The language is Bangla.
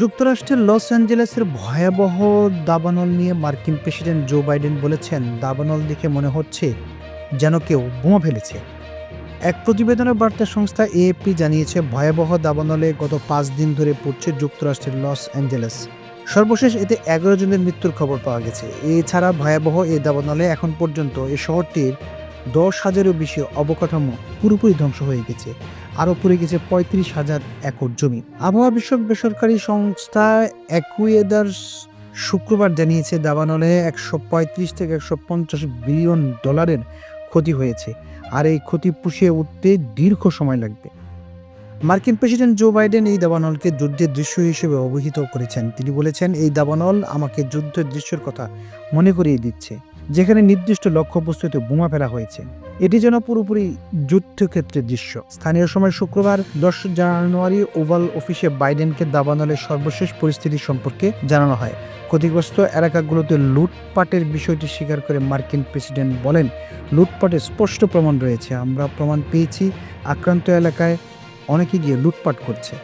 যুক্তরাষ্ট্রের লস অ্যাঞ্জেলেসের ভয়াবহ দাবানল নিয়ে মার্কিন প্রেসিডেন্ট জো বাইডেন বলেছেন, দাবানল দেখে মনে হচ্ছে যেন কেউ বোমা ফেলেছে। এক প্রতিবেদনের বার্তা সংস্থা এএপি জানিয়েছে, ভয়াবহ দাবানলে গত পাঁচ দিন ধরে পড়ছে যুক্তরাষ্ট্রের লস অ্যাঞ্জেলেস। সর্বশেষ এতে এগারো জনের মৃত্যুর খবর পাওয়া গেছে। এছাড়া ভয়াবহ এই দাবানলে এখন পর্যন্ত এই শহরটির দশ হাজারেরও বেশি অবকাঠামো পুরোপুরি ধ্বংস হয়ে গেছে। আরও পড়ে গেছে পঁয়ত্রিশ হাজার একর জমি। আবহাওয়া বিষয়ক বেসরকারি সংস্থা অ্যাকুয়েদার্স শুক্রবার জানিয়েছে, দাবানলে একশো পঁয়ত্রিশ থেকে একশো পঞ্চাশ বিলিয়ন ডলারের ক্ষতি হয়েছে। আর এই ক্ষতি পুষিয়ে উঠতে দীর্ঘ সময় লাগবে। মার্কিন প্রেসিডেন্ট জো বাইডেন এই দাবানলকে যুদ্ধের দৃশ্য হিসেবে অভিহিত করেছেন। তিনি বলেছেন, এই দাবানল আমাকে যুদ্ধের দৃশ্যের কথা মনে করিয়ে দিচ্ছে। যেখানে নির্দিষ্ট লক্ষ্যবস্তুতে বোমা ফেলা হয়েছে। এটি যেন পুরোপুরি যুদ্ধক্ষেত্রের দৃশ্য। স্থানীয় সময় শুক্রবার, দশ জানুয়ারি ওভাল অফিসে বাইডেনকে দাবানলের সর্বশেষ পরিস্থিতি সম্পর্কে জানানো হয়। ক্ষতিগ্রস্ত এলাকাগুলোতে লুটপাটের বিষয়টি স্বীকার করে মার্কিন প্রেসিডেন্ট বলেন লুটপাটের স্পষ্ট প্রমাণ রয়েছে। আমরা প্রমাণ পেয়েছি, আক্রান্ত এলাকায় অনেকে গিয়ে লুটপাট করছে।